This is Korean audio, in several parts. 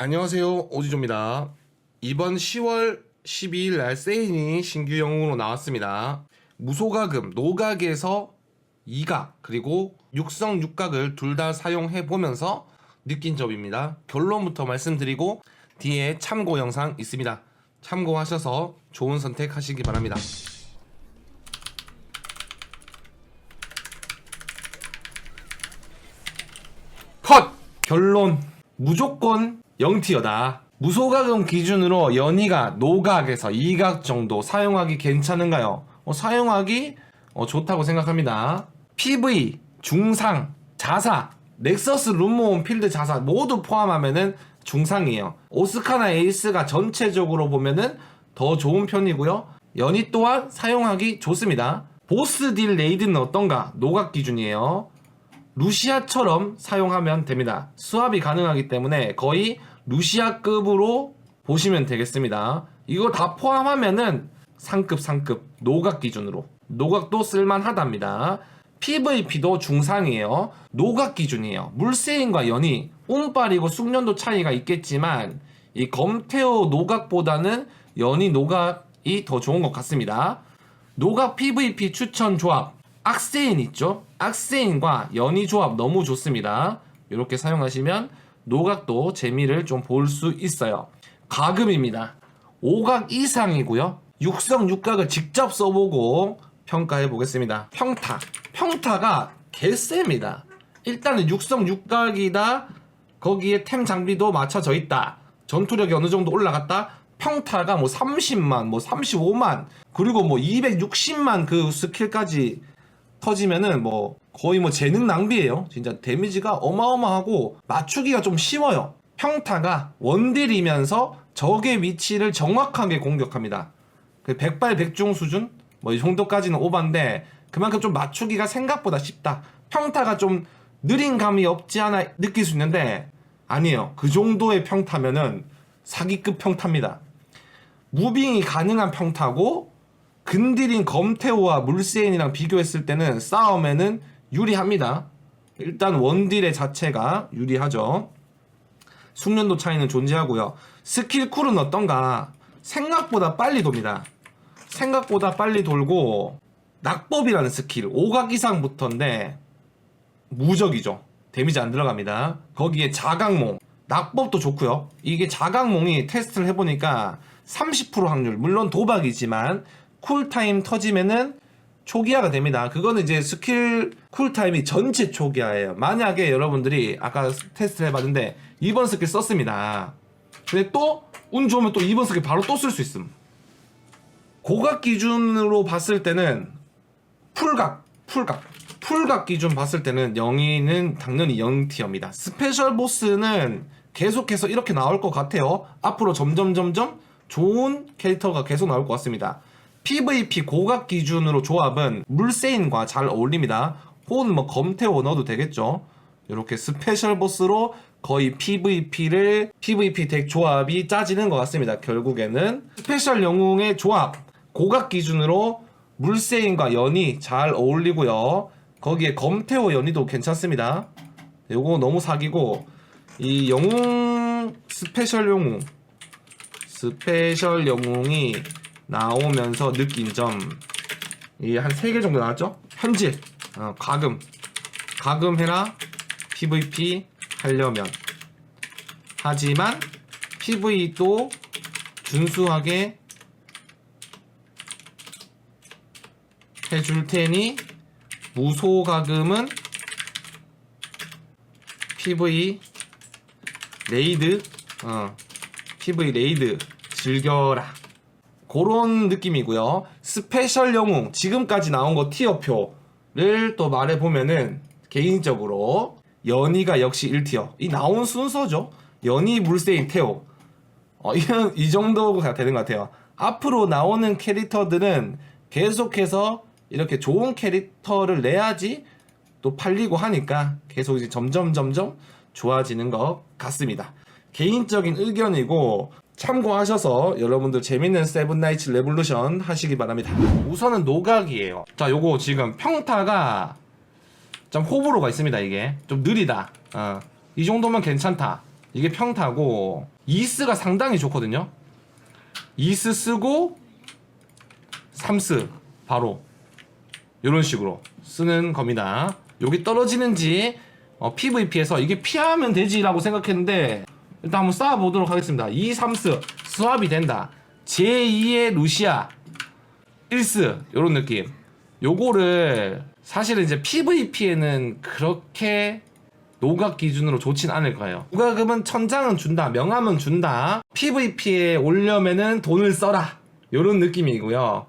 안녕하세요. 오지조입니다. 이번 10월 12일 날 세인이 신규 영웅으로 나왔습니다. 무소가금 노각에서 2각 그리고 육성 6각을 둘 다 사용해 보면서 느낀 점입니다. 결론부터 말씀드리고 뒤에 참고 영상 있습니다. 참고하셔서 좋은 선택 하시기 바랍니다. 컷! 결론. 무조건 0티어다 무소각음 기준으로 연이가 노각에서 2각 정도 사용하기 괜찮은가요? 어, 사용하기 어, 좋다고 생각합니다 PV, 중상, 자사, 넥서스 룸모온 필드 자사 모두 포함하면은 중상이에요 오스카나 에이스가 전체적으로 보면은 더 좋은 편이고요 연이 또한 사용하기 좋습니다 보스 딜 레이드는 어떤가? 노각 기준이에요 루시아처럼 사용하면 됩니다. 수압이 가능하기 때문에 거의 루시아급으로 보시면 되겠습니다. 이거 다 포함하면은 상급 상급 노각 기준으로 노각도 쓸만하답니다. PVP도 중상이에요. 노각 기준이에요. 물세인과 연이 운빨이고 숙련도 차이가 있겠지만 이 검테오 노각보다는 연이 노각이 더 좋은 것 같습니다. 노각 PVP 추천 조합 악세인 있죠? 악세인과 연이 조합 너무 좋습니다. 이렇게 사용하시면 노각도 재미를 좀 볼 수 있어요. 가금입니다. 5각 이상이고요. 육성 6각을 직접 써보고 평가해 보겠습니다. 평타. 평타가 개쎄입니다. 일단은 육성 6각이다. 거기에 템 장비도 맞춰져 있다. 전투력이 어느 정도 올라갔다. 평타가 뭐 30만, 뭐 35만, 그리고 뭐 260만 그 스킬까지 터지면은 뭐 거의 뭐 재능 낭비예요. 진짜 데미지가 어마어마하고 맞추기가 좀 쉬워요. 평타가 원딜이면서 적의 위치를 정확하게 공격합니다. 그 백발백중 수준 뭐 이 정도까지는 오반데 그만큼 좀 맞추기가 생각보다 쉽다. 평타가 좀 느린 감이 없지 않아 느낄 수 있는데 아니에요. 그 정도의 평타면은 사기급 평타입니다. 무빙이 가능한 평타고 근딜인 검태호와 물세인이랑 비교했을 때는 싸움에는 유리합니다. 일단 원딜의 자체가 유리하죠. 숙련도 차이는 존재하고요. 스킬 쿨은 어떤가? 생각보다 빨리 돕니다. 생각보다 빨리 돌고 낙법이라는 스킬 5각 이상부터인데 무적이죠. 데미지 안 들어갑니다. 거기에 자각몽 낙법도 좋고요. 이게 자각몽이 테스트를 해보니까 30% 확률 물론 도박이지만 쿨타임 터지면은 초기화가 됩니다. 그거는 이제 스킬 쿨타임이 전체 초기화예요. 만약에 여러분들이 아까 테스트를 해봤는데 2번 스킬 썼습니다. 근데 또 운 좋으면 또 2번 스킬 바로 또 쓸 수 있음. 고각 기준으로 봤을 때는 풀각, 풀각, 풀각 기준 봤을 때는 영희는 당연히 0티어입니다. 스페셜 보스는 계속해서 이렇게 나올 것 같아요. 앞으로 점점 점점 좋은 캐릭터가 계속 나올 것 같습니다. PVP 고각 기준으로 조합은 물세인과 잘 어울립니다. 혹은 뭐 검태호 넣어도 되겠죠. 이렇게 스페셜 보스로 거의 PVP를 PVP 덱 조합이 짜지는 것 같습니다. 결국에는 스페셜 영웅의 조합 고각 기준으로 물세인과 연이 잘 어울리고요. 거기에 검태호 연이도 괜찮습니다. 요거 너무 사기고 이 영웅 스페셜 영웅 스페셜 영웅이 나오면서 느낀 점. 이한 3개 정도 나왔죠? 현질 어, 가금. 가금 해라 PVP 하려면. 하지만 PV도 준수하게 해줄 테니 무소 가금은 PV 레이드 어 PV 레이드 즐겨라 그런 느낌이고요. 스페셜 영웅 지금까지 나온 거 티어표를 또 말해 보면은 개인적으로 연희가 역시 1티어 이 나온 순서죠. 연희 물세인 태호 어, 이런 이 정도가 되는 것 같아요. 앞으로 나오는 캐릭터들은 계속해서 이렇게 좋은 캐릭터를 내야지 또 팔리고 하니까 계속 이제 점점 점점 좋아지는 것 같습니다. 개인적인 의견이고 참고하셔서 여러분들 재밌는 세븐나이츠 레볼루션 하시기 바랍니다. 우선은 노각이에요. 자, 요거 지금 평타가 좀 호불호가 있습니다. 이게 좀 느리다. 어, 이 정도면 괜찮다. 이게 평타고 이스가 상당히 좋거든요. 이스 쓰고 삼스 바로 이런 식으로 쓰는 겁니다. 여기 떨어지는지 어, PVP에서 이게 피하면 되지라고 생각했는데 일단 한번 쌓아보도록 하겠습니다. 2, 3스 수합이 된다. 제2의 루시아 1스 요런 느낌. 요거를 사실은 이제 PVP에는 그렇게 노각 기준으로 좋진 않을 거예요. 노각음은 천장은 준다, 명함은 준다. PVP에 올려면은 돈을 써라. 요런 느낌이고요.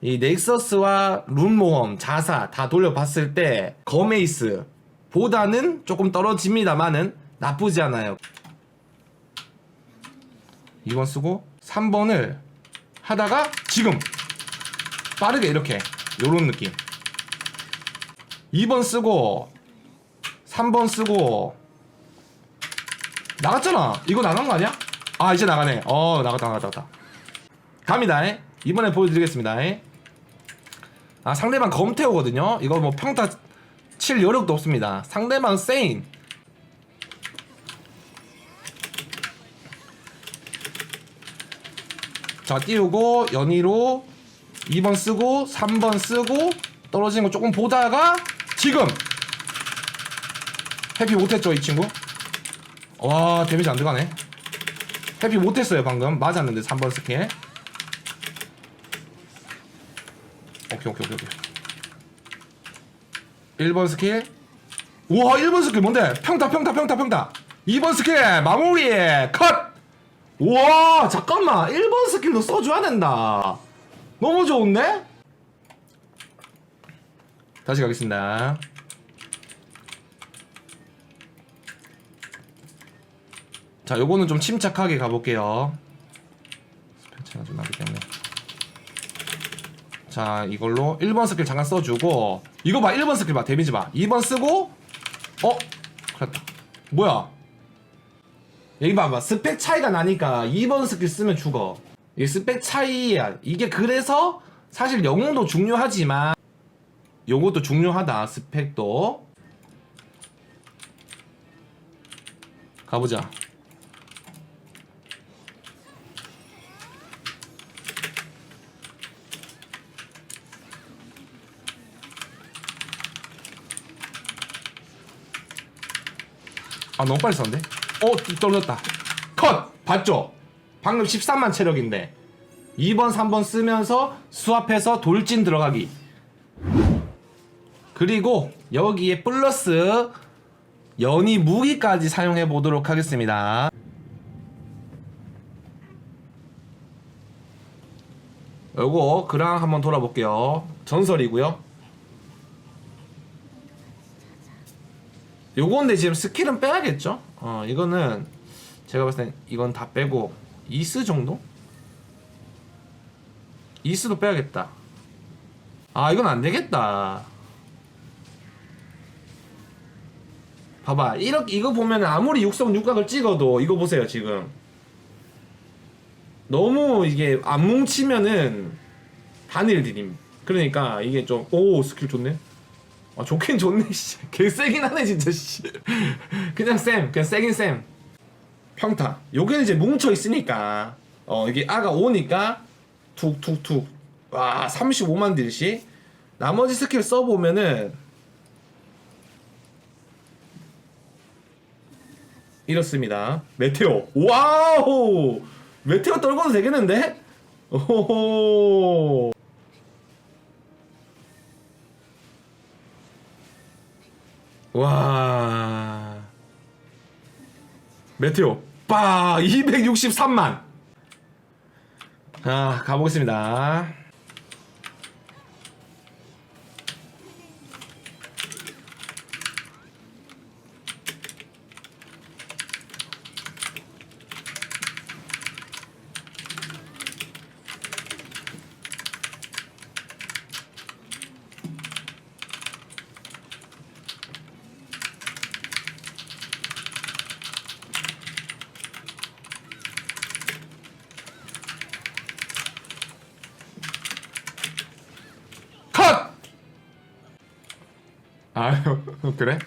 이 넥서스와 룬 모험, 자사 다 돌려봤을 때 거메이스 보다는 조금 떨어집니다만은 나쁘지 않아요. 2번 쓰고 3번을 하다가 지금 빠르게 이렇게 요런 느낌. 2번 쓰고 3번 쓰고 나갔잖아. 이거 나간 거 아니야? 아 이제 나가네. 어 나갔다 나갔다 나갔다. 갑니다. 이번에 보여드리겠습니다. 아 상대방 검태오거든요. 이거 뭐 평타 칠 여력도 없습니다. 상대방 세인 자 띄우고 연희로 2번 쓰고 3번 쓰고 떨어지는 거 조금 보다가 지금! 해피 못했죠 이 친구? 와 데미지 안 들어가네. 해피 못했어요 방금. 맞았는데 3번 스킬 오케이 오케이 오케이 오케이. 1번 스킬. 우와 1번 스킬 뭔데? 평타 평타 평타 평타. 2번 스킬 마무리. 컷 우와 잠깐만. 1번 스킬도 써줘야 된다. 너무 좋은데? 다시 가겠습니다. 자 요거는 좀 침착하게 가볼게요. 스펠체가 좀 나기 때문에. 자 이걸로 1번 스킬 잠깐 써주고. 이거 봐 1번 스킬 봐. 데미지 봐. 2번 쓰고 어? 그랬다. 뭐야 여기 봐봐. 스펙 차이가 나니까 2번 스킬 쓰면 죽어. 이 스펙 차이야. 이게 그래서 사실 영웅도 중요하지만 요것도 중요하다. 스펙도. 가보자. 아 너무 빨리 썼는데? 어 떨어졌다 컷! 봤죠? 방금 13만 체력인데 2번 3번 쓰면서 수압해서 돌진 들어가기 그리고 여기에 플러스 연이 무기까지 사용해 보도록 하겠습니다 요거 그랑 한번 돌아볼게요 전설이고요 요건데 지금 스킬은 빼야겠죠? 어 이거는 제가 봤을 땐 이건 다 빼고 이스 정도? 이스도 빼야겠다. 아 이건 안 되겠다. 봐봐. 이렇게 이거 보면 아무리 육성 육각을 찍어도 이거 보세요 지금. 너무 이게 안 뭉치면은 단일 드림 그러니까 이게 좀 오 스킬 좋네 아 좋긴 좋네 씨. 개 세긴 하네 진짜 씨. 그냥 쌤 그냥 세긴 쌤. 평타. 요게는 이제 뭉쳐 있으니까. 어 이게 아가 오니까 툭툭툭. 와 35만 딜씩 나머지 스킬 써보면은 이렇습니다. 메테오. 와우! 메테오 떨궈도 되겠는데? 오호 와. 메테오 빠 263만. 자 가보겠습니다 아유 그래?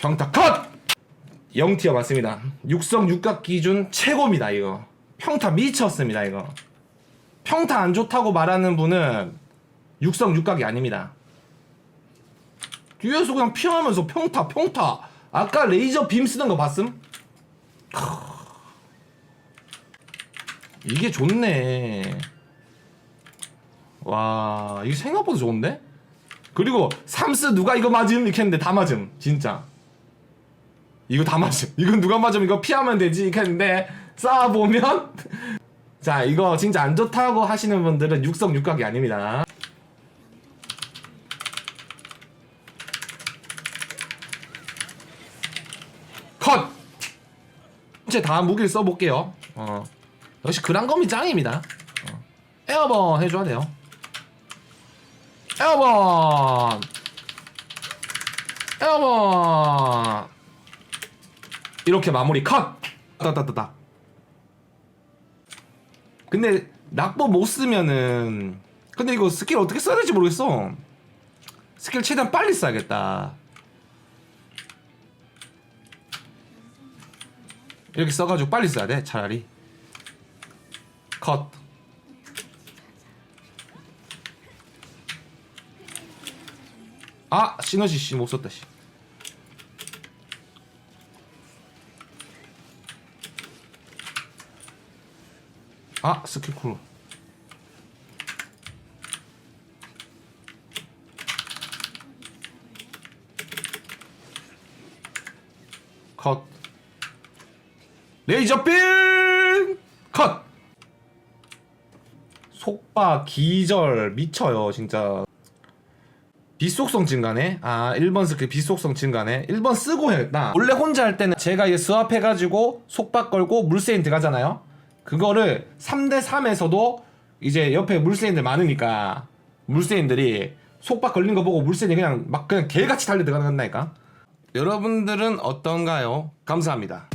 평타 컷! 0티어 맞습니다. 육성 육각 기준 최고입니다 이거. 평타 미쳤습니다 이거. 평타 안 좋다고 말하는 분은 육성 육각이 아닙니다. 뒤에서 그냥 피하면서 평타 평타. 아까 레이저 빔 쓰는 거 봤음? 크. 이게 좋네. 와 이게 생각보다 좋은데? 그리고 삼스 누가 이거 맞음 이렇게 했는데 다 맞음 진짜. 이거 다 맞음. 이건 누가 맞으면 이거 피하면 되지 이렇게 했는데 쌓아보면 자 이거 진짜 안 좋다고 하시는 분들은 육성 육각이 아닙니다. 컷! 이제 다음 무기를 써볼게요. 어. 역시 그랑검이 짱입니다. 어. 에어번 해줘야 돼요. 에어번! 에어번! 이렇게 마무리 컷! 따따따따. 근데 낙법 못 쓰면은 근데 이거 스킬 어떻게 써야 될지 모르겠어. 스킬 최대한 빨리 써야겠다. 이렇게 써가지고 빨리 써야 돼 차라리 컷 아! 시너지 씨 못 썼다 씨 아! 쿨컷 레이저 빔! 컷! 속박, 기절, 미쳐요, 진짜. 비속성 증가네? 아, 1번 스킬 비속성 증가네? 1번 쓰고 해야겠다. 원래 혼자 할 때는 제가 이게 스왑 해가지고 속박 걸고 물세인 들어가잖아요? 그거를 3대 3에서도 이제 옆에 물세인들 많으니까 물세인들이 속박 걸린 거 보고 물세인이 그냥 막 그냥 개같이 달려 들어간다니까? 여러분들은 어떤가요? 감사합니다.